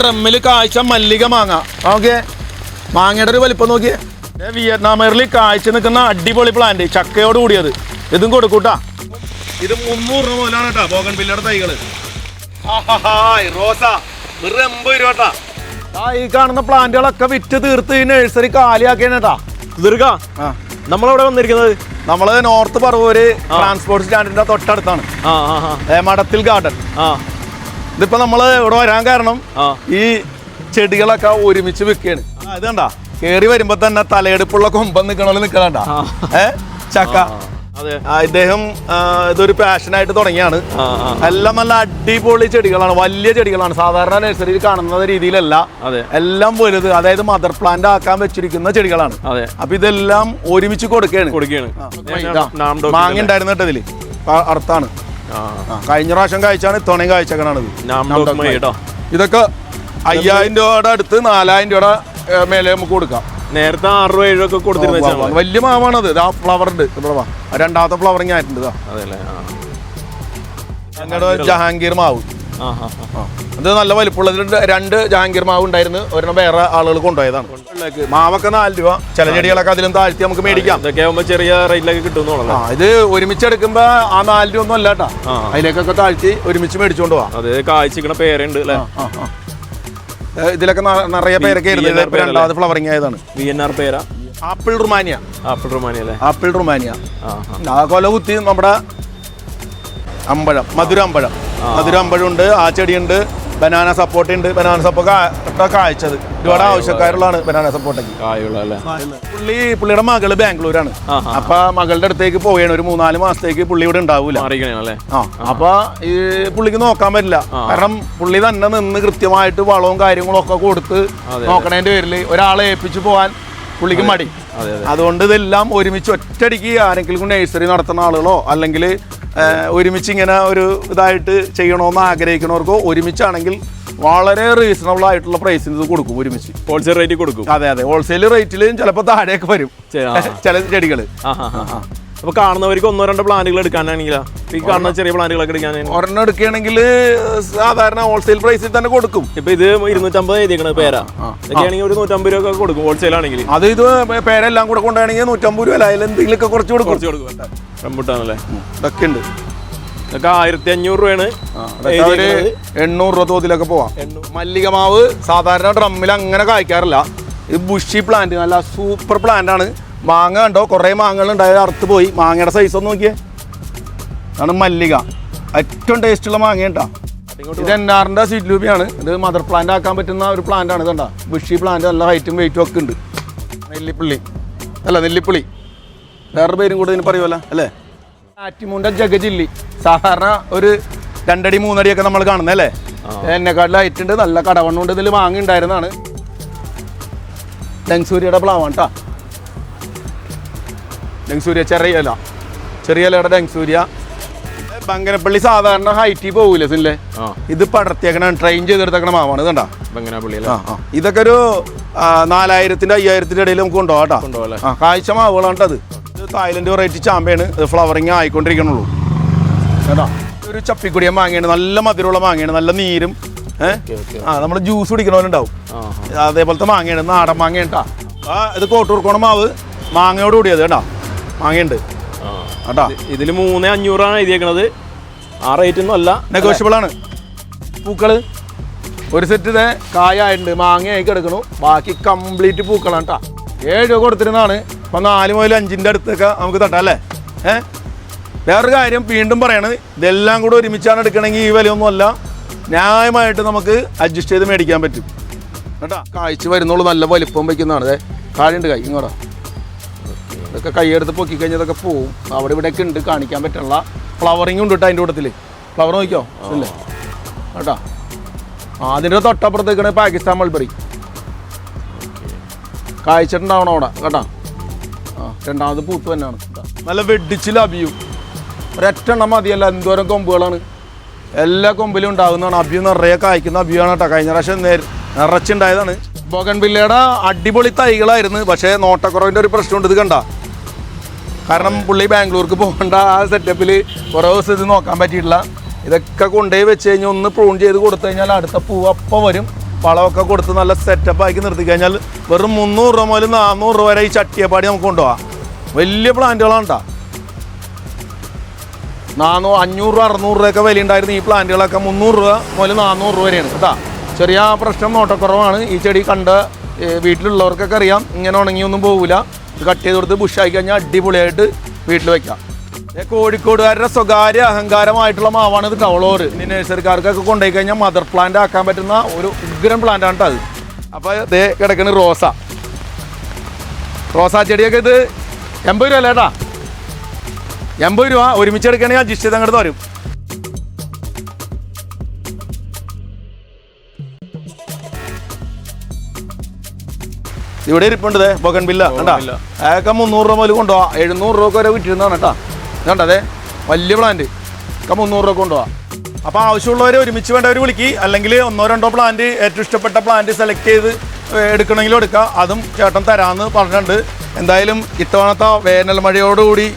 ഡ്രമ്മിൽ കാഴ്ച മല്ലിക മാങ്ങ. ഓക്കെ മാങ്ങയുടെ ഒരു വലിപ്പം നോക്കിയേ. വിയറ്റ്നാമറിൽ കാഴ്ച നിൽക്കുന്ന അടിപൊളി പ്ലാന്റ് ചക്കയോട് കൂടിയത്. ഇതും കൊടുക്കൂട്ടാ. ഇത് മുന്നൂറ് രൂപ മുതലാണ് കേട്ടോ ബോഗൻ പില്ലയുടെ തൈകൾ. റോസ വെറും എൺപത് രൂപ കേട്ടാ. ആ ഈ കാണുന്ന പ്ലാന്റുകളൊക്കെ വിറ്റ് തീർത്ത് ഈ നഴ്സറി കാലിയാക്കിയാണ് ദീർഘ നമ്മളവിടെ വന്നിരിക്കുന്നത്? നമ്മൾ നോർത്ത് പറവൂര് ട്രാൻസ്പോർട്ട് സ്റ്റാൻഡിന്റെ തൊട്ടടുത്താണ്. മഠത്തിൽ ഗാർഡൻ ആ. ഇതിപ്പോ നമ്മൾ ഇവിടെ വരാൻ കാരണം ഈ ചെടികളൊക്കെ ഒരുമിച്ച് വെക്കുകയാണ് ഇത് കണ്ടാ? കേറി വരുമ്പോ തന്നെ തലയെടുപ്പുള്ള കൊമ്പൻ നിക്കണ നിക്കണണ്ട. ഏ? ചക്ക. ഇദ്ദേഹം ഇതൊരു പാഷനായിട്ട് തുടങ്ങിയാണ്. എല്ലാം നല്ല അടിപൊളി ചെടികളാണ്. വലിയ ചെടികളാണ്. സാധാരണ നഴ്സറിയിൽ കാണുന്ന രീതിയിലല്ല. അതെ. എല്ലാം വലുത് അതായത് മദർ പ്ലാന്റ് ആക്കാൻ വെച്ചിരിക്കുന്ന ചെടികളാണ്. അതെ. അപ്പൊ ഇതെല്ലാം ഒരുമിച്ച് കൊടുക്കുകയാണ്. കൊടുക്കുകയാണ്. മാങ്ങ ഉണ്ടായിരുന്നു കേട്ടതിൽ ഇതിൽ ആ, കഴിഞ്ഞ പ്രാവശ്യം കഴിച്ചാണ് ഇത്തവണയും ഡോക്ടർ ഇതൊക്കെ അയ്യായിരം രൂപയുടെ അടുത്ത് നാലായിരം രൂപയുടെ മേലെ നമുക്ക് കൊടുക്കാം. നേരത്തെ ആറ് രൂപ ഏഴ് ഒക്കെ കൊടുത്തിരുന്ന വലിയ മാവാണത് ആ ഫ്ലവർ ഉണ്ട്. ഇവിടെ വാ. രണ്ടാമത്തെ ഫ്ലവറിങ് ആയിട്ടുണ്ട് ഞങ്ങളുടെ ജഹാംഗീർ മാവ്. അത് നല്ല വലിപ്പമുള്ള രണ്ട് ജഹാംഗീർ മാവ് ഉണ്ടായിരുന്നു. ഒരെണ്ണം വേറെ ആളുകൾ കൊണ്ടുപോയതാണ്. ഉള്ളിലേക്ക് മാവൊക്കെ നാല് രൂപ. ചില ചെടികളൊക്കെ അതിലും താഴ്ത്തി നമുക്ക് മേടിക്കാം. ഇതൊക്കെ ആകുമ്പോ ചെറിയ റേറ്റിലൊക്കെ കിട്ടുമെന്നുള്ളത് ആ ഇത് ഒരുമിച്ച് എടുക്കുമ്പോ ആ നാല് രൂപ ഒന്നും അല്ല കേട്ടാ അതിലേക്കൊക്കെ താഴ്ത്തി ഒരുമിച്ച് മേടിച്ചോണ്ട് പോവാം. അത് കാഴ്ചക്കണ പേരുണ്ട് അല്ലേ ഇതിലൊക്കെ നിറയെ പേരൊക്കെ ആയിരുന്നു. രണ്ടാമത് ഫ്ലവറിങ് ആയതാണ്. വി എൻ ആർ പേരാ? ആപ്പിൾ റുമാനിയ. ആപ്പിൾ റുമാനിയ അല്ലേ ആപ്പിൾ റുമാനിയ. ആ കൊല കുത്തി നമ്മുടെ അമ്പഴം മധുര അമ്പഴം. മധുര അമ്പഴം ഉണ്ട് ആ ചെടിയുണ്ട്. ബനാന സപ്പോർട്ട് ഉണ്ട്. ബനാന സപ്പോർട്ട് കാഴ്ചത് ഒരുപാട് ആവശ്യക്കാരുള്ളതാണ് ബനാന സപ്പോർട്ട് പുള്ളി പുള്ളിയുടെ മകൾ ബാംഗ്ലൂരാണ്. അപ്പൊ മകളുടെ അടുത്തേക്ക് പോവുകയാണ്. ഒരു മൂന്നാൽ മാസത്തേക്ക് പുള്ളി ഇവിടെ ഉണ്ടാവൂല. ആ അപ്പൊ ഈ പുള്ളിക്ക് നോക്കാൻ പറ്റില്ല. കാരണം പുള്ളി തന്നെ നിന്ന് കൃത്യമായിട്ട് വളവും കാര്യങ്ങളും ഒക്കെ കൊടുത്ത് നോക്കണേന്റെ പേരിൽ പേരിൽ ഒരാളെ ഏൽപ്പിച്ചു പോവാൻ പുള്ളിക്ക് മടി. അതുകൊണ്ട് ഇതെല്ലാം ഒരുമിച്ച് ഒറ്റയടിക്ക് ആരെങ്കിലും നഴ്സറി നടത്തുന്ന ആളുകളോ അല്ലെങ്കിൽ ഒരുമിച്ച് ഇങ്ങനെ ഒരു ഇതായിട്ട് ചെയ്യണമെന്ന് ആഗ്രഹിക്കുന്നവർക്കോ ഒരുമിച്ചാണെങ്കിൽ വളരെ റീസണബിൾ ആയിട്ടുള്ള പ്രൈസിന് ഇത് കൊടുക്കും ഒരുമിച്ച്. ഹോൾസെയിൽ റേറ്റ് കൊടുക്കും. അതെ അതെ. ഹോൾസെയിൽ റേറ്റിൽ ചിലപ്പോൾ താഴെയൊക്കെ വരും. ചില ചെടികൾ അപ്പൊ കാണുന്നവർക്ക് ഒന്നോ രണ്ടോ പ്ലാന്റുകൾ എടുക്കാനാണെങ്കിലും? ഈ കാണുന്ന ചെറിയ പ്ലാന്റുകളൊക്കെ എടുക്കാൻ ഒരെണ്ണം എടുക്കുകയാണെങ്കിൽ സാധാരണ ഹോൾസെയിൽ പ്രൈസിൽ തന്നെ കൊടുക്കും. ഇപ്പൊ ഇത് ഇരുന്നൂറ്റമ്പത് എഴുതിക്കണത് പേരാ. ഇതൊക്കെയാണെങ്കിൽ ഒരു നൂറ്റമ്പത് രൂപ ഒക്കെ കൊടുക്കും ഹോൾസെയിൽ ആണെങ്കിൽ. അത് ഇത് പേരെല്ലാം കൂടെ കൊണ്ടാണെങ്കിൽ നൂറ്റമ്പത് രൂപ അല്ല അതിൽ എന്തെങ്കിലുമൊക്കെ കുറച്ച് കൊടുക്കും. കുറച്ച് കൊടുക്കും റംബുട്ടാണല്ലേ? ഇതൊക്കെ ഉണ്ട്. ഇതൊക്കെ ആയിരത്തി അഞ്ഞൂറ് രൂപയാണ് ഒരു എണ്ണൂറ് രൂപ തോതിലൊക്കെ പോവാം. മല്ലിക മാവ് സാധാരണ ഡ്രമ്മിൽ അങ്ങനെ കായ്ക്കാറില്ല. ഇത് ബുഷി പ്ലാന്റ് നല്ല സൂപ്പർ പ്ലാന്റ് ആണ്. മാങ്ങ കണ്ടോ? കുറേ മാങ്ങകൾ ഉണ്ടായത് അറുത്ത് പോയി. മാങ്ങയുടെ സൈസ് ഒന്ന് നോക്കിയേ. ആണ് മല്ലിക. ഏറ്റവും ടേസ്റ്റുള്ള മാങ്ങ ഉണ്ടാ ഇത് എൻ ആറിന്റെ സീറ്റ് ലൂബിയാണ് ഇത് മദർ പ്ലാന്റ് ആക്കാൻ പറ്റുന്ന ഒരു പ്ലാന്റ് ആണ്. ഇതണ്ടാ ബുഷി പ്ലാന്റ് നല്ല ഹൈറ്റും വെയിറ്റും ഒക്കെ ഉണ്ട്. നെല്ലിപ്പള്ളി. അല്ല നെല്ലിപ്പള്ളി വേറൊരു പേരും കൂടെ ഇതിന് പറയുമല്ലോ അല്ലേ? ആറ്റിമൂണ്ട ജഗജില്ലി. സാധാരണ ഒരു രണ്ടടി മൂന്നടിയൊക്കെ നമ്മൾ കാണുന്നത് അല്ലേ? എന്നെക്കാട്ടിൽ ഹൈറ്റ് ഉണ്ട്. നല്ല കടവണ്ണുണ്ട്. ഇതിൽ മാങ്ങ ഉണ്ടായിരുന്നതാണ്. ഡെങ്സൂരിയുടെ പ്ലാവാണ് കേട്ടോ ഡെങ്സൂരിയ ചെറിയ ഇല. ചെറിയ ഇലയുടെ ഡെങ്സൂര്യ. ബങ്കനപ്പള്ളി സാധാരണ ഹൈറ്റിൽ പോകൂല സില്ലേ ഇത് പടർത്തിയേക്കണ ട്രെയിൻ ചെയ്തെടുത്തേക്കണ മാവാണ് ഇതുണ്ടാ ബങ്കനപ്പള്ളി ഇതൊക്കെ ഒരു നാലായിരത്തിന്റെ അയ്യായിരത്തിന്റെ ഇടയിൽ നമുക്ക് കൊണ്ടുപോകാം കേട്ടോ. ആ കാഴ്ച മാവുകളാണ് അത് തായ്ലൻഡ് വെറൈറ്റി ചാമ്പയാണ്. ഇത് ഫ്ലവറിങ് ആയിക്കൊണ്ടിരിക്കണുള്ളൂ. കേട്ടോ ഒരു ചപ്പിക്കുടിയ മാങ്ങയാണ് നല്ല മധുരമുള്ള മാങ്ങയാണ് നല്ല നീരും ഏഹ് ആ നമ്മൾ ജ്യൂസ് കുടിക്കണ പോലെ ഉണ്ടാവും. ആ. അതേപോലത്തെ മാങ്ങയാണ് നാടൻ മാങ്ങയാണ് കേട്ടോ. ആ ഇത് കോട്ടൂർക്കോണ മാവ് മാങ്ങയോട് കൂടിയത് കേട്ടോ. മാങ്ങയുണ്ട് കേട്ടോ ഇതിൽ മൂന്ന് അഞ്ഞൂറാണ് എഴുതിയേക്കണത്. ആ റേറ്റ് ഒന്നും അല്ല. നെഗോഷ്യബിൾ ആണ്. പൂക്കൾ. ഒരു സെറ്റ് ഇതേ കായുണ്ട് മാങ്ങയായി കിടക്കണു ബാക്കി കംപ്ലീറ്റ് പൂക്കളാണ് കേട്ടോ ഏഴ് രൂപ കൊടുത്തിരുന്നതാണ്. ഇപ്പം നാല് മുതൽ അഞ്ചിന്റെ അടുത്തൊക്കെ നമുക്ക് തട്ടാം അല്ലേ? ഏ? വേറൊരു കാര്യം വീണ്ടും പറയണത് ഇതെല്ലാം കൂടെ ഒരുമിച്ചാണ് എടുക്കണമെങ്കിൽ ഈ വിലയൊന്നും അല്ല ന്യായമായിട്ട് നമുക്ക് അഡ്ജസ്റ്റ് ചെയ്ത് മേടിക്കാൻ പറ്റും. കേട്ടോ? കാഴ്ച വരുന്നുള്ളൂ. നല്ല വലിപ്പം വയ്ക്കുന്നതാണ് അതെ കാഴുണ്ട് കൈ. ഇങ്ങോട്ടാ. ഇതൊക്കെ കൈയെടുത്ത് പൊക്കി കഴിഞ്ഞാൽ പോവും. അവിടെ ഇവിടെയൊക്കെ ഉണ്ട് കാണിക്കാൻ പറ്റുള്ള ഫ്ലവറിങ് ഉണ്ട് കേട്ടോ അതിന്റെ കൂട്ടത്തിൽ ഫ്ലവർ നോക്കിയോ? ഇല്ലേ? കേട്ടോ അതിന്റെ അതിന്റെ തൊട്ടപ്പുറത്തേക്കാണ് പാകിസ്ഥാൻ മൾബറി കായ്ച്ചിട്ടുണ്ടാവണം അവിടെ കേട്ടോ ആ രണ്ടാമത് പൂത്ത് തന്നെയാണ്. നല്ല വെടിച്ച് ലഭിയും. ഒരൊറ്റെണ്ണം മതിയല്ല എന്തോരം കൊമ്പുകളാണ്. എല്ലാ കൊമ്പിലും ഉണ്ടാകുന്നതാണ്. അബിയു നിറയെ കായ്ക്കുന്ന അബിയാണ് കേട്ടോ കഴിഞ്ഞ പ്രാവശ്യം നിറച്ചുണ്ടായതാണ്. ബോഗൻ ബില്ലയുടെ അടിപൊളി തൈകളായിരുന്നു. പക്ഷേ നോട്ടക്കുറവിന്റെ ഒരു പ്രശ്നമുണ്ട് ഇത് കണ്ട? കാരണം പുള്ളി ബാംഗ്ലൂർക്ക് പോകേണ്ട ആ സെറ്റപ്പിൽ കുറേ ദിവസം ഇത് നോക്കാൻ പറ്റിയിട്ടില്ല. ഇതൊക്കെ കൊണ്ടുപോയി വെച്ച് കഴിഞ്ഞാൽ ഒന്ന് പ്രൂൺ ചെയ്ത് കൊടുത്തു കഴിഞ്ഞാൽ അടുത്ത പൂവ് അപ്പം വരും. വളമൊക്കെ കൊടുത്ത് നല്ല സെറ്റപ്പ് ആക്കി നിർത്തി കഴിഞ്ഞാൽ വെറും മുന്നൂറ് രൂപ മുതൽ നാനൂറ് രൂപ വരെ ഈ ചട്ടിയപ്പാടി നമുക്ക് കൊണ്ടുപോകാം. വലിയ പ്ലാന്റുകളാണ് കേട്ടോ നാനൂ അഞ്ഞൂറ് രൂപ അറുന്നൂറ് രൂപയൊക്കെ വില ഉണ്ടായിരുന്നു ഈ പ്ലാന്റുകളൊക്കെ. മുന്നൂറ് രൂപ മുതൽ നാനൂറ് രൂപ വരെയാണ് കേട്ടോ ചെറിയ പ്രശ്നം നോട്ടക്കുറവാണ്. ഈ ചെടി കണ്ട വീട്ടിലുള്ളവർക്കൊക്കെ അറിയാം. ഇങ്ങനെ ഉണങ്ങിയൊന്നും പോകില്ല ഇത് കട്ട് ചെയ്ത് കൊടുത്ത് ബുഷായി കഴിഞ്ഞാൽ അടിപൊളിയായിട്ട് വീട്ടിൽ വെക്കാം. കോഴിക്കോടുകാരുടെ സ്വകാര്യ അഹങ്കാരമായിട്ടുള്ള മാവാണ് ഇത് കവളോർ. ഇനി നഴ്സറിക്കാർക്കൊക്കെ കൊണ്ടുപോയി കഴിഞ്ഞാൽ മദർ പ്ലാന്റ് ആക്കാൻ പറ്റുന്ന ഒരു ഉഗ്രം പ്ലാന്റ് ആണ് അത്. അപ്പോൾ ഇതേ കിടക്കണ റോസ. റോസാ ചെടിയൊക്കെ ഇത് എൺപത് രൂപ അല്ലേട്ടാ എൺപത് രൂപ ഒരുമിച്ച് എടുക്കണമെങ്കിൽ ചെയ്ത് അങ്ങോട്ട് വരും ഇവിടെ ഇരിപ്പുണ്ട് ബൊഗൻ ബില്ല. കണ്ടാ? ബൊഗൺവില്ല. അതൊക്കെ മുന്നൂറ് രൂപ മുതൽ കൊണ്ടുപോവാം. എഴുന്നൂറ് രൂപ വരെ വിറ്റിരുന്നതാണ് കേട്ടോ. കണ്ടതേ വലിയ പ്ലാന്റ് ഒക്കെ മുന്നൂറ് രൂപ കൊണ്ടുപോവാം. അപ്പോൾ ആവശ്യമുള്ളവരെ ഒരുമിച്ച് വേണ്ടവർ വിളിക്കി. അല്ലെങ്കിൽ ഒന്നോ രണ്ടോ പ്ലാന്റ് ഏറ്റവും ഇഷ്ടപ്പെട്ട പ്ലാന്റ് സെലക്ട് ചെയ്ത് എടുക്കണമെങ്കിലും എടുക്കാം. അതും ചേട്ടൻ തരാമെന്ന് പറഞ്ഞിട്ടുണ്ട്. എന്തായാലും ഇത്തവണത്തെ വേനൽ മഴയോടുകൂടി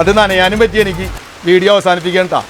അത് നനയാനും പറ്റി എനിക്ക്. വീഡിയോ അവസാനിപ്പിക്കാൻ കേട്ടോ.